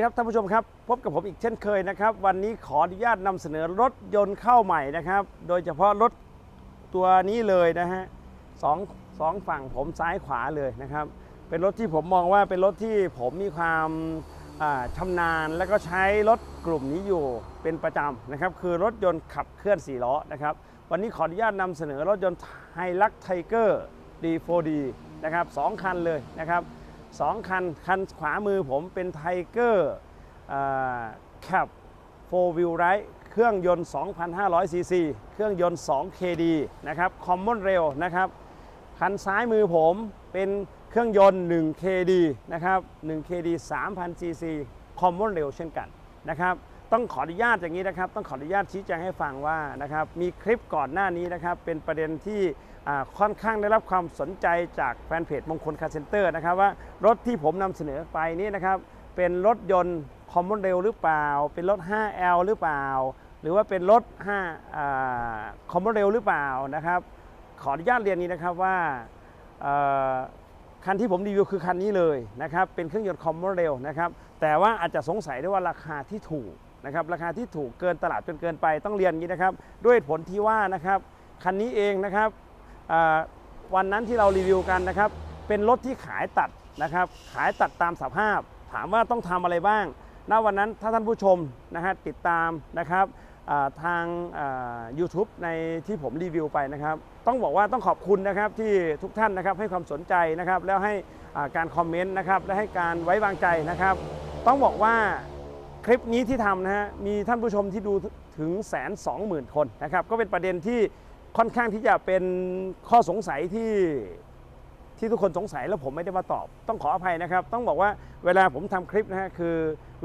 ดีครับท่านผู้ชมครับ พบกับผมอีกเช่นเคยนะครับ วันนี้ขออนุญาตนำเสนอรถยนต์เข้าใหม่นะครับ โดยเฉพาะรถตัวนี้เลยนะฮะสองสองฝั่งผมซ้ายขวาเลยนะครับ เป็นรถที่ผมมองว่าเป็นรถที่ผมมีความอาชำนาญ และก็ใช้รถกลุ่มนี้อยู่เป็นประจำนะครับ คือรถยนต์ขับเคลื่อน4ล้อนะครับ วันนี้ขออนุญาตนำเสนอรถยนต์ไฮลักไทเกอร์ D4D นะครับสองคันเลยนะครับ สองคัน คันขวามือผมเป็นไทเกอร์แคป4 Wheel Drive เครื่องยนต์ 2,500 ซีซี เครื่องยนต์ 2 KD นะครับ Common Rail นะครับ คันซ้ายมือผมเป็นเครื่องยนต์ 1 KD นะครับ 1 KD 3,000 cc Common Rail เช่นกันนะครับ ต้องขออนุญาตอย่างนี้นะครับ ต้องขออนุญาตชี้แจงให้ฟังว่านะครับ มีคลิปก่อนหน้านี้นะครับ เป็นประเด็นที่ค่อนข้างได้รับความสนใจจากแฟนเพจมงคลคาร์เซนเตอร์นะครับว่ารถที่ผมนำเสนอไปนี้นะครับเป็นรถยนต์ Common Rail หรือเปล่า เป็นรถ 5L หรือเปล่า หรือว่าเป็นรถ5อ่า Common Rail หรือเปล่านะครับขออนุญาตเรียนนี้นะครับว่าคันที่ผมรีวิวคือคันนี้เลยนะครับเป็นเครื่องยนต์คอมมอนเรลนะครับแต่ว่าอาจจะสงสัยได้ว่าราคาที่ถูกนะครับราคาที่ถูกเกินตลาดจนเกินไปต้องเรียนงนี้นะครับ ด้วยผลที่ว่านะครับคันนี้เองนะครับ วันนั้นที่เรารีวิวกันนะครับ เป็นรถที่ขายตัดนะครับ ขายตัดตามสภาพ ถามว่าต้องทำอะไรบ้าง ณ วันนั้นถ้าท่านผู้ชมนะฮะติดตามนะครับอ่าทางยูทูบในที่ผมรีวิวไปนะครับ ต้องบอกว่าต้องขอบคุณนะครับที่ทุกท่านนะครับให้ความสนใจนะครับ แล้วให้การคอมเมนต์นะครับและให้การไว้วางใจนะครับ ต้องบอกว่าคลิปนี้ที่ทำนะฮะมีท่านผู้ชมที่ดูถึงแสนสองหมื่นคนนะครับ ก็เป็นประเด็นที่ ค่อนข้างที่จะเป็นข้อสงสัยที่ที่ทุกคนสงสัยแล้วผมไม่ได้มาตอบ ต้องขออภัยนะครับ ต้องบอกว่าเวลาผมทำคลิปนะฮะคือ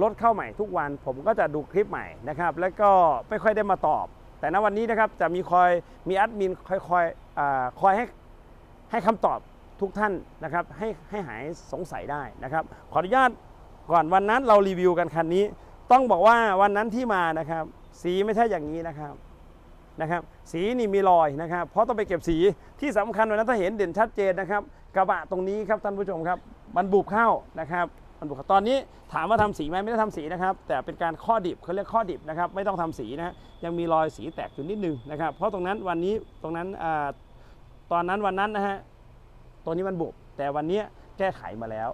รถเข้าใหม่ทุกวัน ผมก็จะดูคลิปใหม่นะครับ แล้วก็ไม่ค่อยได้มาตอบ แต่ณวันนี้นะครับจะมีคอยมีแอดมินคอยคอยอคอยให้ให้คำตอบทุกท่านนะครับให้ให้หายสงสัยได้นะครับ ขออนุญาตก่อนวันนั้นเรารีวิวกันคันนี้ ต้องบอกว่าวันนั้นที่มานะครับ สีไม่ใช่อย่างนี้นะครับ นะครับสีนี่มีรอยนะครับ เพราะต้องไปเก็บสีที่สำคัญวันนั้นถ้าเห็นเด่นชัดเจนนะครับ กระบะตรงนี้ครับท่านผู้ชมครับ มันบุบเข้านะครับมันบุบตอนนี้ถามว่าทำสีไหมไม่ได้ทำสีนะครับ แต่เป็นการข้อดิบเขาเรียกข้อดิบนะครับไม่ต้องทำสีนะฮะยังมีรอยสีแตกอยู่นิดนึงนะครับ เพราะตรงนั้นวันนี้ตรงนั้นอตอนนั้นวันนั้นนะฮะตัวนี้มันบุบแต่วันนี้แก้ไขมาแล้ว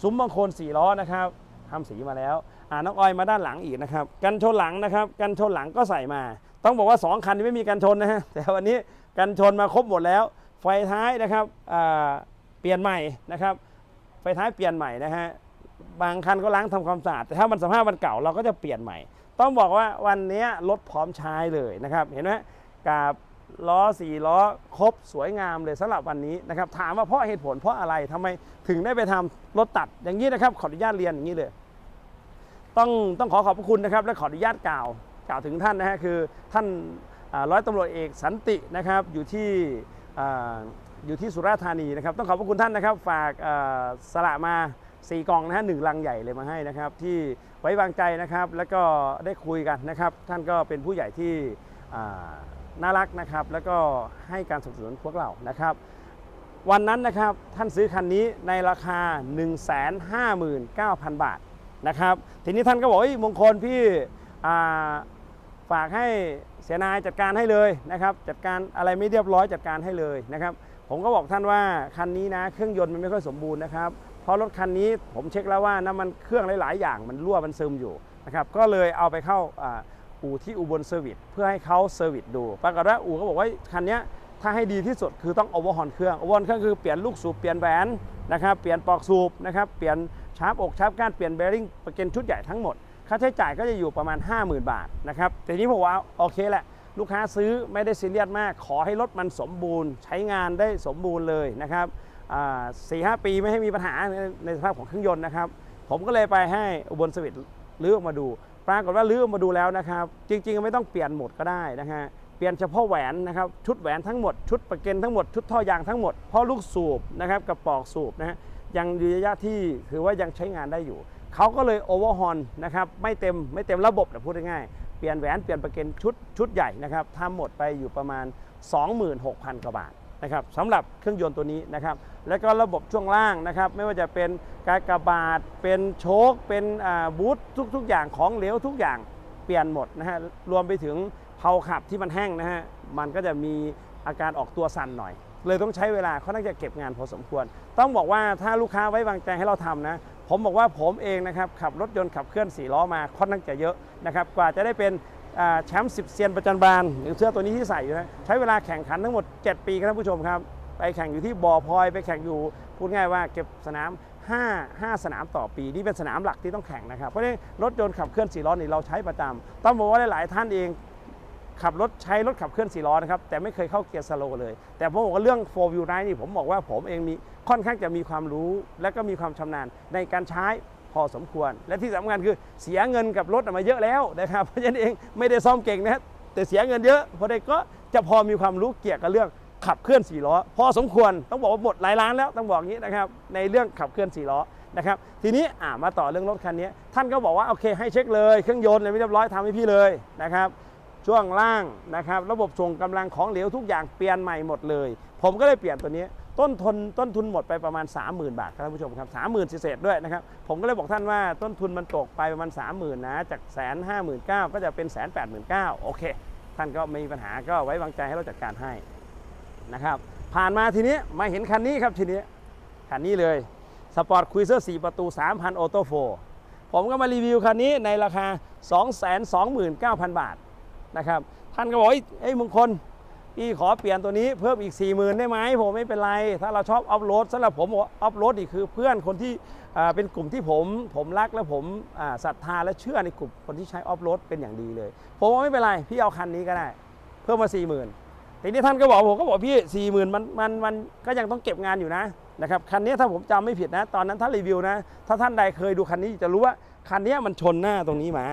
ซุ้มบางโคนสี่ล้อนะครับทำสีมาแล้ว อ่าน้องออยมาด้านหลังอีกนะครับ กันชนหลังนะครับ กันชนหลังก็ใส่มา ต้องบอกว่า 2 คันนี้ไม่มีกันชนนะฮะแต่วันนี้กันชนมาครบหมดแล้ว ไฟท้ายนะครับเปลี่ยนใหม่นะครับ ไฟท้ายเปลี่ยนใหม่นะฮะบางคันก็ล้างทำความสะอาดแต่ถ้ามันสภาพมันเก่าเราก็จะเปลี่ยนใหม่ ต้องบอกว่าวันนี้รถพร้อมใช้เลยนะครับเห็นไหมกับล้อสี่ล้อครบสวยงามเลยสำหรับวันนี้นะครับถามว่าเพราะเหตุผลเพราะอะไรทำไมถึงได้ไปทำรถตัดอย่างนี้นะครับขออนุญาตเรียนอย่างนี้เลย ต้องต้องขอขอบพระคุณนะครับ และขออนุญาตกล่าว กล่าวถึงท่านนะฮะคือท่านร้อยตำรวจเอกสันตินะครับอยู่ที่ออยู่ที่สุราษฎร์ธานีนะครับต้องขอบพระคุณท่านนะครับ ฝากสละมาสี่กล่องนะฮะหนึ่งลังใหญ่เลยมาให้นะครับ ที่ไว้วางใจนะครับ แล้วก็ได้คุยกันนะครับ ท่านก็เป็นผู้ใหญ่ที่น่ารักนะครับ แล้วก็ให้การสนับสนุนพวกเรานะครับ วันนั้นนะครับท่านซื้อคันนี้ในราคา 159,000 บาทนะครับ ทีนี้ท่านก็บอกมงคลพี่ ฝากให้เสนายจัดการให้เลยนะครับ จัดการอะไรไม่เรียบร้อยจัดการให้เลยนะครับ ผมก็บอกท่านว่าคันนี้นะเครื่องยนต์มันไม่ค่อยสมบูรณ์นะครับเพราะรถคันนี้ผมเช็คแล้วว่าน้ำมันเครื่องหลาย ๆ อย่างมันรั่วมันซึมอยู่นะครับก็เลยเอาไปเข้าอู่ที่อุบลเซอร์วิสเพื่อให้เขาเซอร์วิสดูปรากฏว่าอู่เขาบอกว่าคันนี้ถ้าให้ดีที่สุดคือต้องโอเวอร์ฮอนเครื่องโอเวอร์ฮอนเครื่องคือเปลี่ยนลูกสูบเปลี่ยนแหวนนะครับเปลี่ยนปลอกสูบนะครับเปลี่ยนชาร์ปอกชาร์ปก้านเปลี่ยนเบริ่งประกันชุดใหญ่ทั้งหมด ค่าใช้จ่ายก็จะอยู่ประมาณ 50,000 บาทนะครับแต่นี้ผมว่าโอเคแหละ ลูกค้าซื้อไม่ได้ซีเรียสมาก ขอให้รถมันสมบูรณ์ ใช้งานได้สมบูรณ์เลยนะครับสี่ห้าปีไม่ให้มีปัญหาในในสภาพของเครื่องยนต์นะครับ ผมก็เลยไปให้อุบลสวิตลื้อออกมาดู ปรากฏว่าลื้อออกมาดูแล้วนะครับ จริง ๆ ไม่ต้องเปลี่ยนหมดก็ได้นะฮะเปลี่ยนเฉพาะแหวนนะครับชุดแหวนทั้งหมดชุดประเกันทั้งหมดชุดท่อยางทั้งหมดเพราะลูกสูบนะครับกับปลอกสูบนะฮะยังอยู่ระยะที่ถือว่ายังใช้งานได้อยู่ เขาก็เลยโอเวอร์ฮอนนะครับไม่เต็มไม่เต็มระบบนะพูดง่ายๆเปลี่ยนแหวนเปลี่ยนประเกันชุดชุดใหญ่นะครับทำหมดไปอยู่ประมาณ 26,000กว่าบาทนะครับสำหรับเครื่องยนต์ตัวนี้นะครับแล้วก็ระบบช่วงล่างนะครับไม่ว่าจะเป็นกากบาทเป็นโชคเป็นบูททุกๆ อย่างของเหลวทุกอย่างเปลี่ยนหมดนะฮะรวมไปถึงเพลาขับที่มันแห้งนะฮะมันก็จะมีอาการออกตัวสั่นหน่อย เลยต้องใช้เวลาค่อนข้างจะเก็บงานพอสมควร ต้องบอกว่าถ้าลูกค้าไว้วางใจให้เราทำนะ ผมบอกว่าผมเองนะครับขับรถยนต์ขับเคลื่อน4ล้อมาค่อนข้างจะเยอะนะครับกว่าจะได้เป็นแชมป์10เซียนประจันบานหรือเสื้อตัวนี้ที่ใส่อยู่นะใช้เวลาแข่งขันทั้งหมด 7 ปีครับท่านผู้ชมครับ ไปแข่งอยู่ที่บ่อพลอยไปแข่งอยู่พูดง่ายว่าเก็บสนาม 5 5 สนามต่อปี นี่เป็นสนามหลักที่ต้องแข่งนะครับ เพราะฉะนั้นรถยนต์ขับเคลื่อน4ล้อนี่เราใช้ประจำต้องบอกว่าหลาย ๆ ท่านเอง ขับรถใช้รถขับเคลื่อน4ล้อนะครับ แต่ไม่เคยเข้าเกียร์สโลเลย แต่ผมบอกว่าเรื่อง4 wheel drive นี่ผมบอกว่าผมเองมีค่อนข้างจะมีความรู้ และก็มีความชำนาญในการใช้พอสมควร และที่สำคัญคือเสียเงินกับรถมาเยอะแล้วนะครับเพราะฉะนั้นเองไม่ได้ซ่อมเก่งนะแต่เสียเงินเยอะเพราะได้ก็จะพอมีความรู้เกี่ยวกับเรื่องขับเคลื่อน4ล้อพอสมควรต้องบอกว่าหมดหลายล้านแล้วต้องบอกอย่างนี้นะครับในเรื่องขับเคลื่อน4ล้อนะครับทีนี้มาต่อเรื่องรถคันนี้ ท่านก็บอกว่าโอเคให้เช็คเลยเครื่องยนต์เลยไม่เรียบร้อยทำให้พี่เลยนะครับ ช่วงล่างนะครับ ระบบส่งกำลังของเหลวทุกอย่างเปลี่ยนใหม่หมดเลย ผมก็เลยเปลี่ยนตัวนี้ ต้นทุนต้นทุนหมดไปประมาณ 30,000 บาทครับท่านผู้ชมครับ30,000เศษด้วยนะครับ ผมก็เลยบอกท่านว่าต้นทุนมันตกไปประมาณ 30,000นะจากแสนห้าหมื่นเก้าก็จะเป็นแสนแปดหมื่นเก้าโอเค ท่านก็ไม่มีปัญหาก็ไว้วางใจให้เราจัดการให้นะครับ ผ่านมาทีนี้มาเห็นคันนี้ครับทีนี้คันนี้เลยสปอร์ตคุยเซอร์4ประตู 3,000ออโต้โฟผมก็มารีวิวคันนี้ในราคา 229,000 บาท นะครับ ท่านก็บอกเอ้ยมงคลพี่ขอเปลี่ยนตัวนี้เพิ่มอีก 4 0,000ได้ไหมผมไม่เป็นไร ถ้าเราชอบออฟโรดสำหรับผมออฟโรดนี่คือเพื่อนคนที่เป็นกลุ่มที่ผมผมรักและผมศรัทธาและเชื่อในกลุ่มคนที่ใช้ออฟโรดเป็นอย่างดีเลย ผมว่าไม่เป็นไร พี่เอาคันนี้ก็ได้ เพิ่มมา 4 0,000ทีนี้ท่านก็บอกผมก็บอกพี่ 4 0,000มันมันมันก็ยังต้องเก็บงานอยู่นะนะครับคันนี้ถ้าผมจำไม่ผิดนะ ตอนนั้นท่านรีวิวนะ ถ้าท่านใดเคยดูคันนี้จะรู้ว่าคันนี้มันชนหน้าตรงนี้มา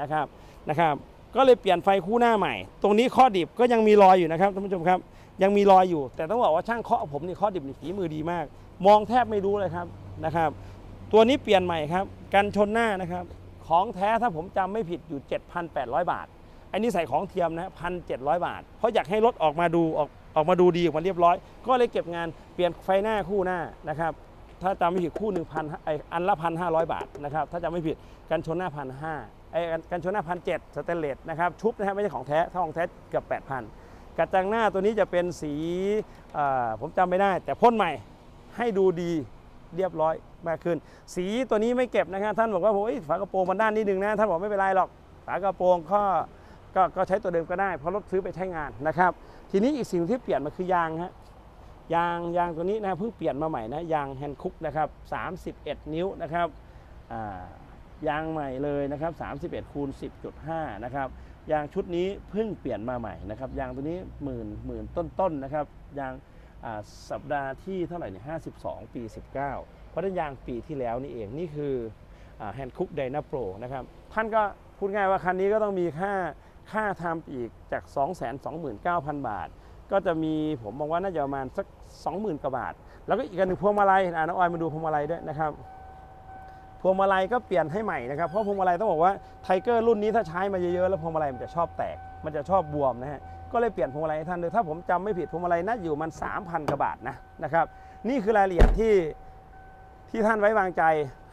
นะครับนะครับ ก็เลยเปลี่ยนไฟคู่หน้าใหม่ ตรงนี้ข้อดิบก็ยังมีรอยอยู่นะครับท่านผู้ชมครับ ยังมีรอยอยู่ แต่ต้องบอกว่าช่างเคาะผมนี่ข้อดิบนี่ฝีมือดีมาก มองแทบไม่รู้เลยครับนะครับ ตัวนี้เปลี่ยนใหม่ครับกันชนหน้านะครับ ของแท้ถ้าผมจำไม่ผิดอยู่ 7,800 บาท อันนี้ใส่ของเทียมนะพันเจ็บาท เพราะอยากให้รถออกมาดูออกออกมาดูดีออกมาเรียบร้อย ก็เลยเก็บงานเปลี่ยนไฟหน้าคู่หน้านะครับถ้าจำไม่ผิดคู่หนึ่งพันไออันละพันห้าร้อยบาทนะครับถ้าจำไม่ผิดกันชนหน้าพันห้า ไอกันกันชนหน้าพันเจ็ดสแตนเลสนะครับชุบนะครับไม่ใช่ของแท้ถ้าของแท้เกือบแปดพันกระจังหน้าตัวนี้จะเป็นสีผมจำไม่ได้ แต่พ่นใหม่ให้ดูดีเรียบร้อยมากขึ้น สีตัวนี้ไม่เก็บนะครับท่านบอกว่าโอ้ยฝากระโปรงมันด้านนิดนึงนะท่านบอกไม่เป็นไรหรอกฝากระโปรงก็ก็ก็ใช้ตัวเดิมก็ได้ เพราะรถซื้อไปใช้งานนะครับ ทีนี้อีกสิ่งที่เปลี่ยนมาคือยางฮะยางยางตัวนี้นะเพิ่งเปลี่ยนมาใหม่นะยางแฮนด์คุกนะครับ31 นิ้วนะครับอ่า ยางใหม่เลยนะครับ31คูณ10.5 นะครับ ยางชุดนี้เพิ่งเปลี่ยนมาใหม่นะครับ ยางตัวนี้หมื่นหมื่นต้นๆนนะครับ ยางสัปดาห์ที่เท่าไหร่เนี่ย52 ปี 19 เพราะฉะนั้นยางปีที่แล้วนี่เอง นี่คือแฮนด์คุกไดนาโปรนะครับ ท่านก็พูดง่ายว่าคันนี้ก็ต้องมีค่าค่าทำอีกจาก 229,000 บาท ก็จะมีผมมองว่าน่าจะประมาณสัก 20,000 กว่าบาท แล้วก็อีกอันหนึ่งพวงมาลัยอ่าน้องออยมาดูพวงมาลัยด้วยนะครับ พวงมาลัยก็เปลี่ยนให้ใหม่นะครับ เพราะพวงมาลัยต้องบอกว่าไทเกอร์รุ่นนี้ถ้าใช้มาเยอะๆแล้วพวงมาลัยมันจะชอบแตก มันจะชอบบวมนะฮะ ก็เลยเปลี่ยนพวงมาลัยให้ท่านเลยถ้าผมจำไม่ผิดพวงมาลัยน่าอยู่มัน 3,000กว่าบาทนะนะครับ นี่คือรายละเอียดที่ที่ท่านไว้วางใจ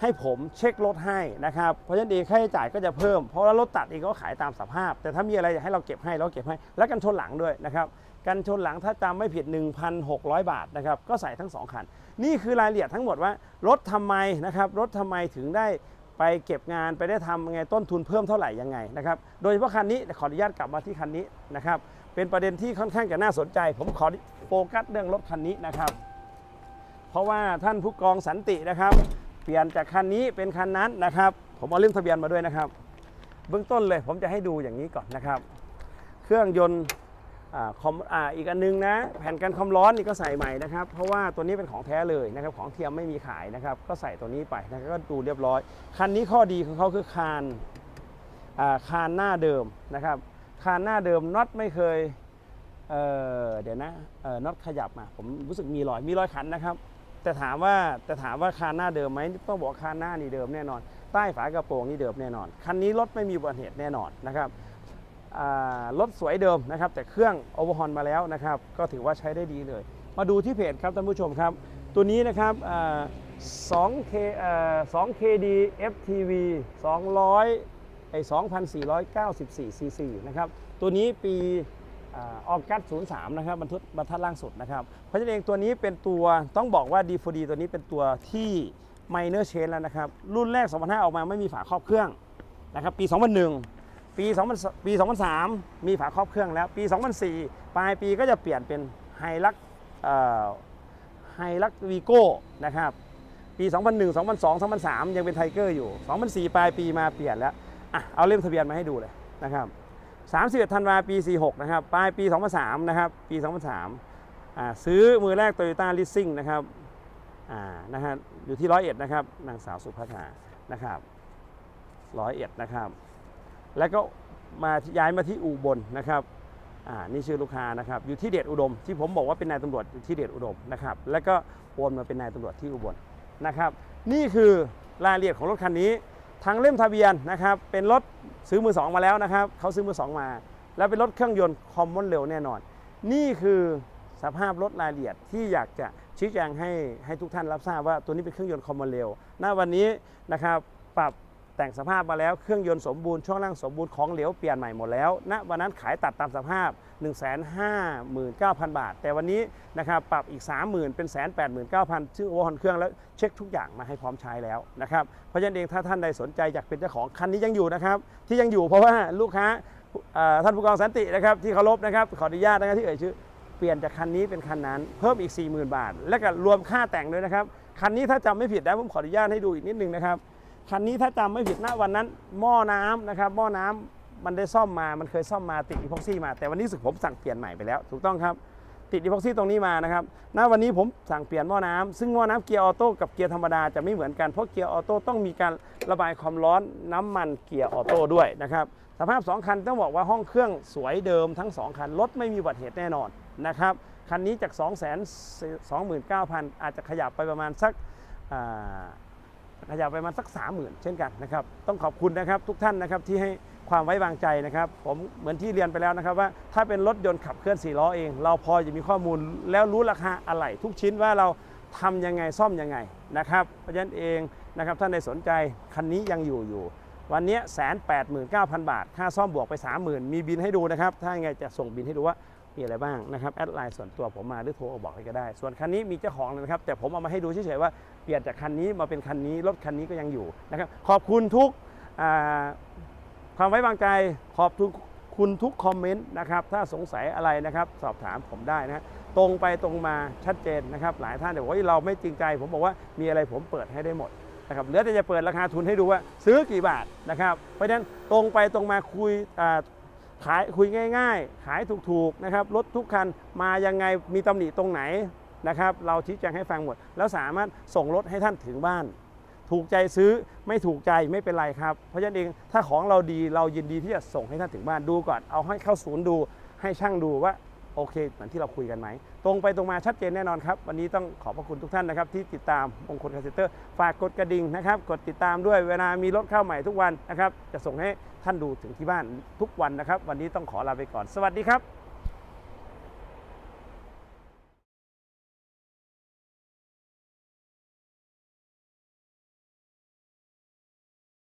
ให้ผมเช็ครถให้นะครับ เพราะฉะนั้นเองค่าใช้จ่ายก็จะเพิ่ม เพราะว่ารถตัดเองก็ขายตามสภาพ แต่ถ้ามีอะไรอยากให้เราเก็บให้เราเก็บให้ และกันชนหลังด้วยนะครับ กันชนหลังถ้าจำไม่ผิด 1,600 บาทนะครับ ก็ใส่ทั้ง 2 คัน นี่คือรายละเอียดทั้งหมดว่ารถทำไมนะครับรถทำไมถึงได้ไปเก็บงานไปได้ทำยังไงต้นทุนเพิ่มเท่าไหร่ยังไงนะครับโดยเฉพาะคันนี้ขออนุญาตกลับมาที่คันนี้นะครับเป็นประเด็นที่ค่อนข้างจะน่าสนใจ ผมขอโฟกัสเรื่องรถคันนี้นะครับ เพราะว่าท่านผู้กองสันตินะครับ เปลี่ยนจากคันนี้เป็นคันนั้นนะครับ ผมเอาเรื่องทะเบียนมาด้วยนะครับ เบื้องต้นเลยผมจะให้ดูอย่างนี้ก่อนนะครับ เครื่องยนต์ คอมออีกอันนึงนะแผ่นกันความร้อนนี่ก็ใส่ใหม่นะครับ เพราะว่าตัวนี้เป็นของแท้เลยนะครับของเทียมไม่มีขายนะครับ ก็ใส่ตัวนี้ไปนะก็ดูเรียบร้อย คันนี้ข้อดีของเขาคือคานาคานหน้าเดิมนะครับ คานหน้าเดิมน็อตไม่เคยเเดี๋ยวนะน็อตขยับมาผมรู้สึกมีรอยมีรอยขันนะครับ แต่ถามว่าแต่ถามว่าคานหน้าเดิมไหมต้องบอกคานหน้านี่เดิมแน่นอน ใต้ฝากระโปรงนี่เดิมแน่นอน คันนี้รถไม่มีอุบัติเหตุแน่นอนนะครับ รถสวยเดิมนะครับ แต่เครื่องโอเวอร์ฮอนมาแล้วนะครับ ก็ถือว่าใช้ได้ดีเลย มาดูที่เพจครับท่านผู้ชมครับ ตัวนี้นะครับ2 k 2 kd ftv 200ไอ้2,494 cc นะครับ ตัวนี้ปีอออกัส03 นะครับบรรทุกบรรทัดล่างสุดนะครับ เพราะฉะนั้นเองตัวนี้เป็นตัวต้องบอกว่า D4D ตัวนี้เป็นตัวที่ minor change แล้วนะครับ รุ่นแรก 2005 ออกมาไม่มีฝาครอบเครื่องนะครับ ปี 2001 ปี2000ปี2003 มีฝาครอบเครื่องแล้ว ปี 2004 ปลายปีก็จะเปลี่ยนเป็นไฮลักไฮลักวีโก้นะครับ ปี 2001 2002 2003 ยังเป็นไทเกอร์อยู่ 2004 ปลายปีมาเปลี่ยนแล้วอะเอาเล่มทะเบียนมาให้ดูเลยนะครับ31ธันวาปี 46 นะครับ ปลายปี 2003 นะครับ ปี 2003อ่าซื้อมือแรก Toyota Leasing นะครับอ่านะฮะอยู่ที่ร้อยเอ็ดนะครับ นางสาวสุภัทรานะครับร้อยเอ็ดนะครับ แล้วก็มาย้ายมาที่อุบลนะครับอ่านี่ชื่อลูกค้านะครับ อยู่ที่เดชอุดม ที่ผมบอกว่าเป็นนายตำรวจอยู่ที่เดชอุดมนะครับ แล้วก็โอนมาเป็นนายตำรวจที่อุบลนะครับ นี่คือรายละเอียดของรถคันนี้ทางเล่มทะเบียนนะครับ เป็นรถซื้อมือสองมาแล้วนะครับเขาซื้อมือสองมา แล้วเป็นรถเครื่องยนต์คอมมอนเร็วแน่นอน นี่คือสภาพรถรายละเอียดที่อยากจะชี้แจงให้ให้ทุกท่านรับทราบว่าตัวนี้เป็นเครื่องยนต์คอมมอนเร็วณวันนี้นะครับปรับ แต่งสภาพมาแล้วเครื่องยนต์สมบูรณ์ช่วงล่างสมบูรณ์ของเหลวเปลี่ยนใหม่หมดแล้วณวันนั้นขายตัดตามสภาพ 159,000 บาท แต่วันนี้นะครับปรับอีก 30,000 เป็น 189,000ชื่อโอเวอร์ฮอนเครื่องแล้วเช็คทุกอย่างมาให้พร้อมใช้แล้วนะครับเพราะฉะนั้นเองถ้าท่านใดสนใจอยากเป็นเจ้าของคันนี้ยังอยู่นะครับที่ยังอยู่เพราะว่าลูกค้าท่านผู้กองสันตินะครับที่เคารพนะครับขออนุญาตนะครับที่เอ่ยชื่อเปลี่ยนจากคันนี้เป็นคันนั้นเพิ่มอีก 40,000 บาท และก็รวมค่าแต่งด้วยนะครับคันนี้ถ้าจำไม่ผิดนะผมขออนุญาตให้ดูอีกนิดนึงนะครับ คันนี้ถ้าจำไม่ผิดณวันนั้น หม้อน้ำนะครับหม้อน้ำมันได้ซ่อมมา มันเคยซ่อมมาติดอีพ็อกซี่มา แต่วันนี้รู้สึกผมสั่งเปลี่ยนใหม่ไปแล้ว ถูกต้องครับ ติดอีพ็อกซี่ตรงนี้มานะครับ ณ วันนี้ผมสั่งเปลี่ยนหม้อน้ำ ซึ่งหม้อน้ำเกียร์ออโต้กับเกียร์ธรรมดาจะไม่เหมือนกัน เพราะเกียร์ออโต้ต้องมีการระบายความร้อนน้ำมันเกียร์ออโต้ด้วยนะครับ สภาพ 2 คันต้องบอกว่าห้องเครื่องสวยเดิมทั้ง 2 คัน รถไม่มีอุบัติเหตุแน่นอนนะครับ คันนี้จาก 2 2 9 0 0 0 อาจจะขยับไปประมาณสักอ่า ขยับไปมาสัก 30,000 เช่นกันนะครับ ต้องขอบคุณนะครับทุกท่านนะครับที่ให้ความไว้วางใจนะครับ ผมเหมือนที่เรียนไปแล้วนะครับว่าถ้าเป็นรถยนต์ขับเคลื่อน4ล้อเอง เราพอจะมีข้อมูลแล้วรู้ราคาอะไหล่ทุกชิ้นว่าเราทำยังไงซ่อมยังไงนะครับ เพราะฉะนั้นเองนะครับท่านใดสนใจคันนี้ยังอยู่อยู่ วันนี้แสนแปดหมื่นเก้าพันบาท ค่าซ่อมบวกไป 30,000 มีบินให้ดูนะครับ ถ้ายังไงจะส่งบินให้ดูว่ามีอะไรบ้างนะครับแอดไลน์ส่วนตัวผมมาหรือโทรบอกให้ก็ได้ ส่วนคันนี้มีเจ้าของเลยนะครับ แต่ผมเอามาให้ดูเฉยๆว่า เปลี่ยนจากคันนี้มาเป็นคันนี้รถคันนี้ก็ยังอยู่นะครับ ขอบคุณทุกความไว้วางใจขอบคุณคุณทุกคอมเมนต์นะครับถ้าสงสัยอะไรนะครับ สอบถามผมได้นะตรงไปตรงมาชัดเจนนะครับ หลายท่านบอกว่าเราไม่จริงใจ ผมบอกว่ามีอะไรผมเปิดให้ได้หมดนะครับเหลือแต่จะเปิดราคาทุนให้ดูว่าซื้อกี่บาทนะครับ เพราะฉะนั้นตรงไปตรงมาคุยขายคุยง่าย ๆ ขายถูกๆนะครับรถทุกคันมายังไงมีตำหนิตรงไหน นะครับเราชี้แจงให้ฟังหมด แล้วสามารถส่งรถให้ท่านถึงบ้าน ถูกใจซื้อไม่ถูกใจไม่เป็นไรครับ เพราะฉะนั้นเองถ้าของเราดีเรายินดีที่จะส่งให้ท่านถึงบ้านดูก่อนเอาให้เข้าศูนย์ดู ให้ช่างดูว่าโอเคเหมือนที่เราคุยกันไหม ตรงไปตรงมาชัดเจนแน่นอนครับ วันนี้ต้องขอบพระคุณทุกท่านนะครับ ที่ติดตามมงคลคาเซเตอร์ ฝากกดกระดิ่งนะครับ กดติดตามด้วยเวลามีรถเข้าใหม่ทุกวันนะครับ จะส่งให้ท่านดูถึงที่บ้านทุกวันนะครับ วันนี้ต้องขอลาไปก่อน สวัสดีครับ